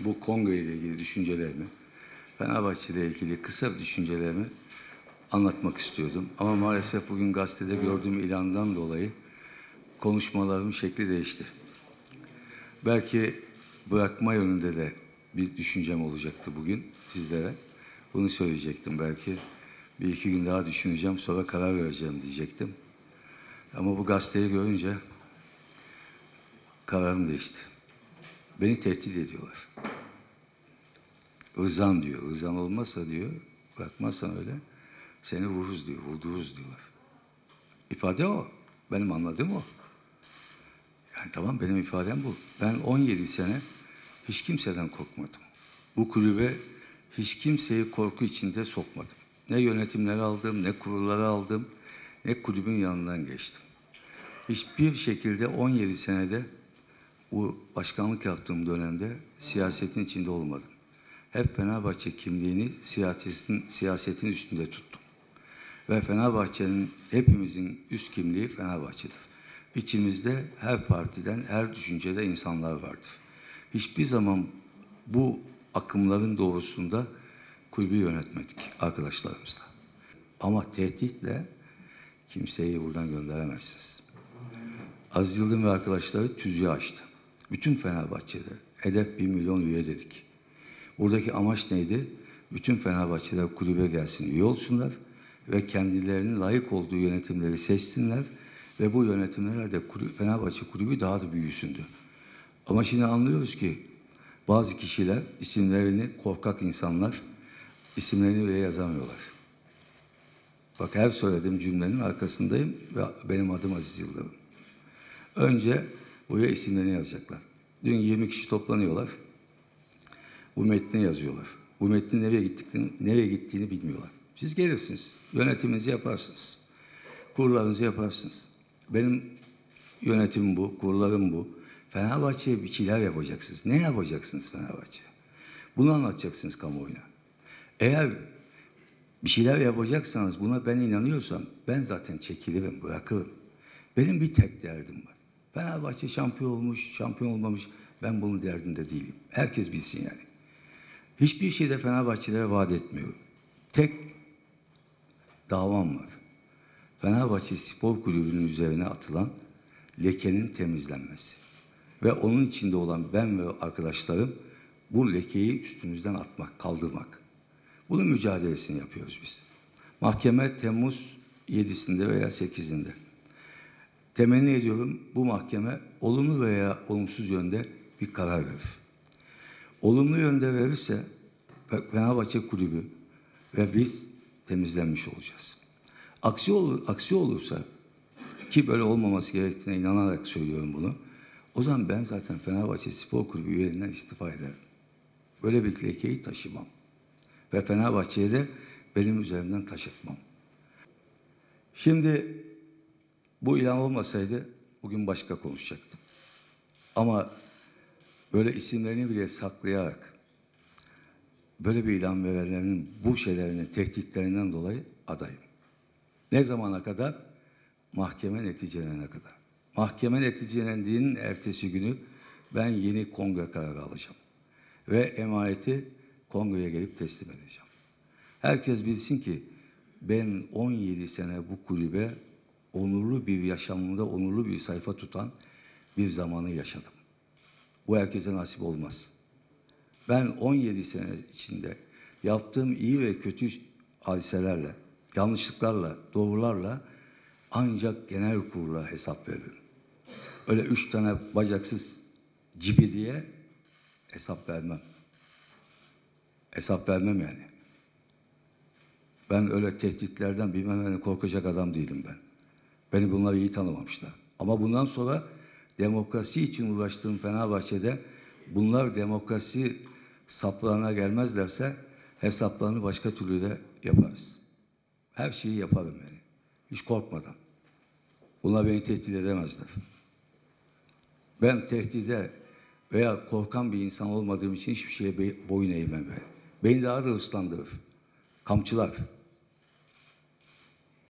bu Kongo ile ilgili düşüncelerimi, Fenerbahçe ile ilgili kısa bir düşüncelerimi anlatmak istiyordum. Ama maalesef bugün gazetede gördüğüm ilandan dolayı konuşmalarımın şekli değişti. Belki bırakma yönünde de bir düşüncem olacaktı bugün sizlere. Bunu söyleyecektim belki. Bir iki gün daha düşüneceğim sonra karar vereceğim diyecektim. Ama bu gazeteyi görünce kararım değişti. Beni tehdit ediyorlar. Rızan diyor. Rızan olmazsa diyor, bırakmazsan öyle seni vururuz diyor, vurdururuz diyorlar. İfade o. Benim anladığım o. Yani tamam benim ifadem bu. Ben 17 sene hiç kimseden korkmadım. Bu kulübe hiç kimseyi korku içinde sokmadım. Ne yönetimleri aldım, ne kurulları aldım, ne kulübün yanından geçtim. Hiçbir şekilde 17 senede bu başkanlık yaptığım dönemde siyasetin içinde olmadım. Hep Fenerbahçe kimliğini siyasetin, siyasetin üstünde tuttum. Ve Fenerbahçe'nin hepimizin üst kimliği Fenerbahçe'dir. İçimizde her partiden, her düşüncede insanlar vardır. Hiçbir zaman bu akımların doğrusunda kulübü yönetmedik arkadaşlarımızla. Ama tehditle kimseyi buradan gönderemezsiniz. Aziz Yıldırım ve arkadaşları tüzüğü açtı. Bütün Fenerbahçe'de hedef 1 milyon üye dedik. Buradaki amaç neydi? Bütün Fenerbahçeler kulübe gelsin, üye olsunlar ve kendilerinin layık olduğu yönetimleri seçsinler ve bu yönetimler de Fenerbahçe kulübü daha da büyüsündü. Ama şimdi anlıyoruz ki bazı kişiler isimlerini korkak insanlar isimlerini bile yazamıyorlar. Bak her söylediğim cümlenin arkasındayım ve benim adım Aziz Yıldırım. Önce buraya isimlerini yazacaklar. Dün 20 kişi toplanıyorlar. Bu metni yazıyorlar. Bu metnin nereye gittiğini, nereye gittiğini bilmiyorlar. Siz gelirsiniz, yönetiminizi yaparsınız. Kurlarınızı yaparsınız. Benim yönetimim bu, kurlarım bu. Fenerbahçe'ye bir şeyler yapacaksınız. Ne yapacaksınız Fenerbahçe? Bunu anlatacaksınız kamuoyuna. Eğer bir şeyler yapacaksanız buna ben inanıyorsam ben zaten çekilirim, bırakırım. Benim bir tek derdim var. Fenerbahçe şampiyon olmuş, şampiyon olmamış. Ben bunun derdinde değilim. Herkes bilsin yani. Hiçbir şey de Fenerbahçelere vaat etmiyorum. Tek davam var. Fenerbahçe Spor Kulübü'nün üzerine atılan lekenin temizlenmesi. Ve onun içinde olan ben ve arkadaşlarım bu lekeyi üstümüzden atmak, kaldırmak. Bunun mücadelesini yapıyoruz biz. Mahkeme Temmuz 7'sinde veya 8'inde. Temenni ediyorum bu mahkeme olumlu veya olumsuz yönde bir karar verir. Olumlu yönde verirse Fenerbahçe Kulübü ve biz temizlenmiş olacağız. Aksi, olur, aksi olursa ki böyle olmaması gerektiğine inanarak söylüyorum bunu. O zaman ben zaten Fenerbahçe Spor Kulübü üyeliğinden istifa ederim. Böyle bir lekeyi taşımam. Ve Fenerbahçe'ye de benim üzerimden taşıtmam. Şimdi bu ilan olmasaydı bugün başka konuşacaktım. Ama böyle isimlerini bile saklayarak böyle bir ilan verenlerin bu şeylerinin tehditlerinden dolayı adayım. Ne zamana kadar? Mahkeme neticelerine kadar. Mahkeme neticelendiğinin ertesi günü ben yeni kongre kararı alacağım. Ve emaneti kongreye gelip teslim edeceğim. Herkes bilsin ki ben 17 sene bu kulübe onurlu bir yaşamımda onurlu bir sayfa tutan bir zamanı yaşadım. Bu herkese nasip olmaz. Ben 17 sene içinde yaptığım iyi ve kötü hadiselerle, yanlışlıklarla, doğrularla ancak genel kurula hesap veririm. Öyle üç tane bacaksız cibi diye hesap vermem. Hesap vermem yani. Ben öyle tehditlerden bilmem yani korkacak adam değilim ben. Beni bunlar iyi tanımamışlar. Ama bundan sonra demokrasi için uğraştığım Fenerbahçe'de bunlar demokrasi saplarına gelmezlerse hesaplarını başka türlü de yaparız. Her şeyi yaparım yani. Hiç korkmadan. Bunlar beni tehdit edemezler. Ben tehdide veya korkan bir insan olmadığım için hiçbir şeye boyun eğmem ben. Beni daha da hırslandırır. Kamçılar.